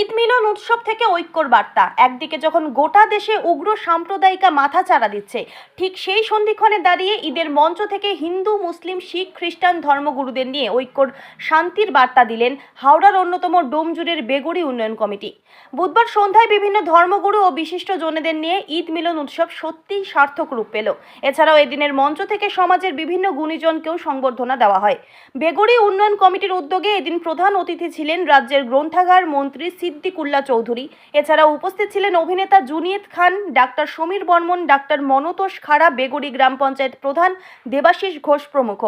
ঈদ মিলন উৎসব থেকে ঐক্যর বার্তা একদিকে যখন গোটা দেশে উগ্র সাম্প্রদায়িকা মাথা চাড়া দিচ্ছে, ঠিক সেই সন্ধিক্ষণে দাঁড়িয়ে ঈদের মঞ্চ থেকে হিন্দু, মুসলিম, শিখ, খ্রিস্টান ধর্মগুরুদের নিয়ে ঐক্যর শান্তির বার্তা দিলেন হাওড়ার অন্যতম ডোমজুড়ের বেগুড়ি উন্নয়ন কমিটি। বুধবার সন্ধ্যায় বিভিন্ন ধর্মগুরু ও বিশিষ্ট জনেদের নিয়ে ঈদ মিলন উৎসব সত্যিই সার্থক রূপ পেল। এছাড়াও এদিনের মঞ্চ থেকে সমাজের বিভিন্ন গুণীজনকেও সংবর্ধনা দেওয়া হয়। বেগুড়ি উন্নয়ন কমিটির উদ্যোগে এদিন প্রধান অতিথি ছিলেন রাজ্যের গ্রন্থাগার মন্ত্রী সিদ্দিকুল্লা চৌধুরী। এছাড়া উপস্থিত ছিলেন অভিনেতা জুনিয়েত খান ডাক্তার সমীর বর্মন ডাক্তার মনতোষ খাড়া বেগুড়ি গ্রাম পঞ্চায়েত প্রধান দেবাশিস ঘোষ প্রমুখ।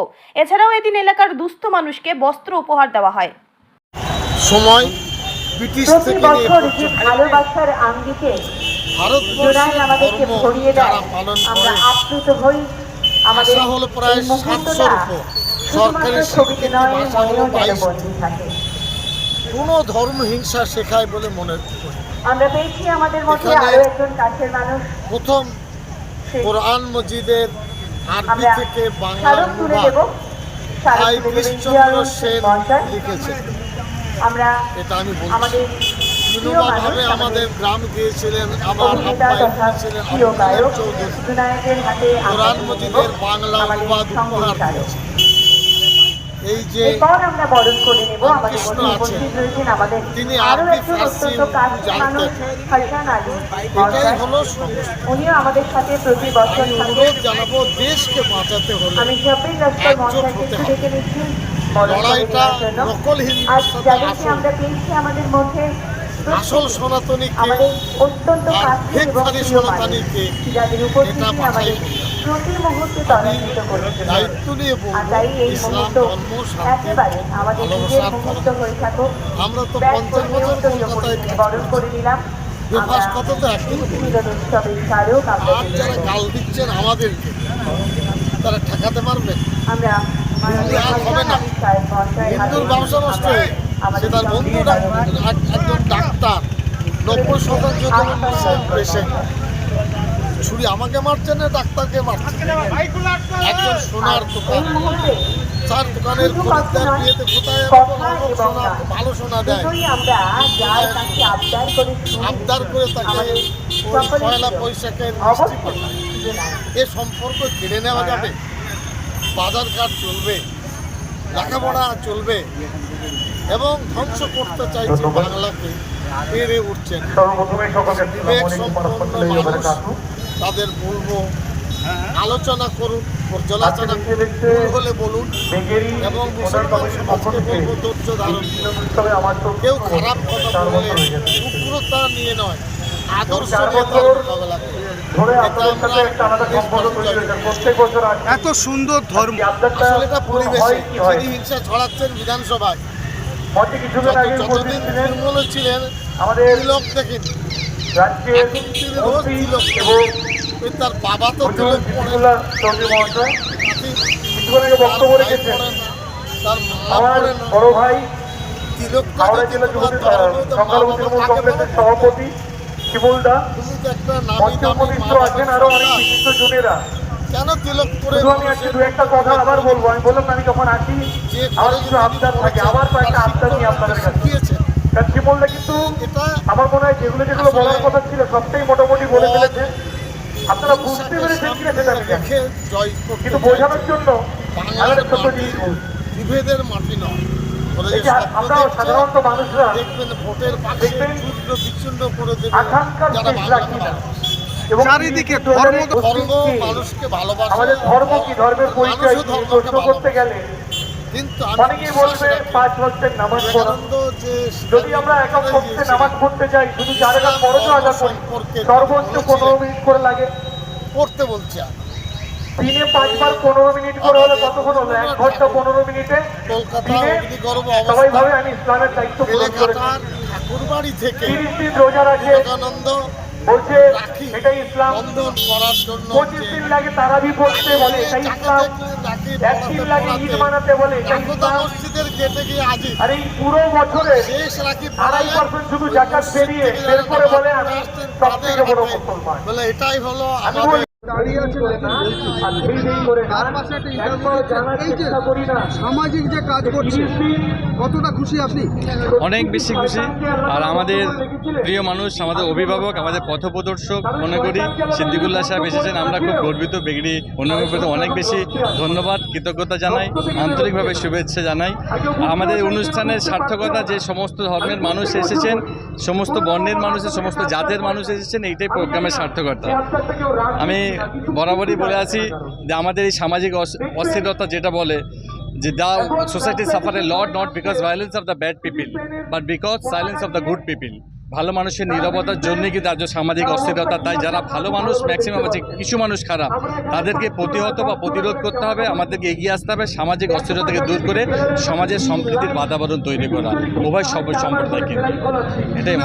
এছাড়াও এদিন এলাকার দুস্থ মানুষকে বস্ত্র উপহার দেওয়া হয়। সময় ব্রিটিশ থেকে নিয়ে বছর যে পর্যন্ত ভালোবাসার আঙ্গিকে ভারতবর্ষের আমাদেরকে ভরিয়ে দেয়। আমরা আপ্লুত হই। আমাদের হলো প্রায় সাতশোর উপর। সরকারি স্বীকৃতি যেন বাইশ বন্দী থাকে কোনো ধর্ম হিংসা শেখায় বলে মনে করি। আমরা পেয়েছি আমাদের মধ্যে আরও একজন কাছের মানুষ। প্রথম কোরআন মজিদের আরবি থেকে বাংলা অনুবাদ ভাই কৃষ্ণচন্দ্র সেন আমরা এটা আমি বলছি। আমাদের গ্রাম গিয়েছিলেন আমার চৌধুরী। কোরআন মজিদের বাংলা অনুবাদ উপহার স্মারক। এই যে কৃষ্ণ আছেন। তিনি আরবি, ফার্সি জানতেন। এটাই হলো উনিও আমাদের সাথে প্রতি বছর অনুরোধ জানাব দেশকে বাঁচাতে হলে আমি নিচ্ছি লড়াইটা নকল আমাদের মধ্যে আসল সনাতনীকে আমাদের অত্যন্ত যাদের উপস্থিতি এটা করেছিল দায়িত্ব নিয়ে ইসলাম ধর্ম শান্তি একেবারে আমাদের নিজের ভালোবাসার হয়ে আমরা তো পঞ্চাশ বছর কলকাতায় নিলাম। বেফাস আমরা তো একদিন আর যারা গাল দিচ্ছেন আমাদেরকে তারা ঠেকাতে পারবে আমরা হবে না। হিন্দুর ব্যবসা নষ্ট হয়ে সে তার বন্ধু একজন ডাক্তার নব্বই শতাংশ জন পেশেন্ট ছুরি আমাকে মারছে না ডাক্তারকে মারছে? একজন সোনার দোকান। চার দোকানের খরিদ্দার বিয়েতে কোথায় ভালো সোনা ভালো সোনা দেয়। আবদার করে তাকে পয়লা। বৈশাখের মিষ্টি পাঠায়। এ সম্পর্ক কেড়ে নেওয়া যাবে? বাজার ঘাট চলবে? লেখাপড়া চলবে? এবং ধ্বংস করতে চাইছে বাংলাকে পেরে উঠছেন। বিবেক সম্পন্ন মানুষ তাদের বলব আলোচনা করুন পর্যালোচনা করুন ভুল হলে বলুন এবং মুসলমান সমাজকে বলব ধৈর্য ধারণ করুন। আমার তো কেউ খারাপ কথা বলে উগ্রতা নিয়ে নয় আদর্শ মোকাবেলা এত সুন্দর ধর্ম। এই আসলে এটা পরিবেশে যিনি হিংসা ছড়াচ্ছেন বিধানসভায় যতদিন ছিলেন তৃণমূলে ছিলেন আমাদের তিলক দেখেন। রাজ্যের তিনি রোজ মন্ত্রী তিলক এবং তার বাবা তো তিলক বক্তব্য রেখেছেন। তার আমার বড় ভাই সংখ্যালঘু তৃণমূল কংগ্রেসের সভাপতি শিবুল দা মঞ্চে উপবিষ্ট আছেন আরও অনেক। বিশিষ্ট জনেরা। কেন তিলক করে দু একটা কথা আবার বলব। আমি বললাম আমি যখন আসি আমার কিছু আবদার থাকে আবার কয়েকটা আবদার নিয়ে আপনাদের কাছে। কারণ শিবুলদা কিন্তু আমার মনে হয় যেগুলো যেগুলো বলার কথা ছিল সবটাই মোটামুটি বলে ফেলেছে। আপনারা বুঝতে পেরেছেন কিনা সেটা আমি কিন্তু বোঝানোর জন্য বাংলার আমাদের ছোট মাটি জিনিস। বিভেদের মাটি নয়। আমরা সাধারণত মানুষরা দেখবেন ভোটের দেখবেন আকাঙ্ক্ষার শেষ রাখি না। চারিদিকে ধর্ম ধর্ম মানুষকে ভালোবাসে। আমাদের ধর্ম কি? ধর্মের পরিচয় প্রশ্ন করতে গেলে কিন্তু আমি অনেকেই বলবে পাঁচ বছরের নামাজ পড়া। যদি আমরা একক পক্ষে নামাজ পড়তে যাই শুধু চার একাত ফরজও আদা করি সর্বোচ্চ পনেরো মিনিট করে লাগে। পড়তে বলছি আর। দিনে পাঁচবার পনেরো মিনিট করে হলে কতক্ষণ হলো এক ঘণ্টা পনেরো মিনিটে? কলকাতা দিনে সবাই ভাবে আমি ইসলামের দায়িত্ব পূরণ করেছি। ঠাকুরবাড়ি থেকে তিরিশ দিন রোজা রাখে। বিবেকানন্দ বলছে এটা ইসলাম। পঁচিশ দিন লাগে তারাবি পড়তে বলে এটা ইসলাম। এক দিন লাগে ঈদ মানাতে বলে এটা ইসলাম। আর এই পুরো বছরে আড়াই পার্সেন্ট শুধু জাকাত বেরিয়ে বের করে বলে আমি সব থেকে বড় মুসলমান। বলে এটাই হলো আমি আমাদের বলি দাঁড়িয়ে আছেন একজন বলছেন। আর সেই সেই করে তার পাশে একটা ইন্টারভিউ এই যে চেষ্টা করি না। সামাজিক যে কাজ করছে কতটা খুশি আপনি? অনেক বেশি খুশি। আর আমাদের প্রিয় মানুষ আমাদের অভিভাবক আমাদের পথপ্রদর্শক মনে করি সিদ্দিকুল্লাহ সাহেব এসেছেন। আমরা খুব গর্বিত বেগড়ি অনুভূত অনেক বেশি ধন্যবাদ কৃতজ্ঞতা জানাই আন্তরিকভাবে শুভেচ্ছা জানাই। আমাদের অনুষ্ঠানের সার্থকতা যে সমস্ত ধর্মের মানুষ এসেছেন সমস্ত বর্ণের মানুষের সমস্ত জাতের মানুষ এসেছেন এইটাই প্রোগ্রামের সার্থকতা। আমি বরাবরই বলে আছি যে আমাদের এই সামাজিক অস- অস্থিরতা যেটা বলে, যে the society suffer a lot not because violence of the bad people but because silence of the good people ভালো মানুষের নিরবতার জন্যই কিন্তু আজ সামাজিক অস্থিরতা। তাই যারা ভালো মানুষ ম্যাক্সিমাম আছে, কিছু মানুষ খারাপ, তাদেরকে প্রতিহত বা প্রতিরোধ করতে হবে, আমাদেরকে এগিয়ে আসতে হবে সামাজিক অস্থিরতাকে দূর করে সমাজের সম্প্রীতির বাতাবরণ তৈরি করা। উভয় সব সম্প্রদায় কিন্তু এটাই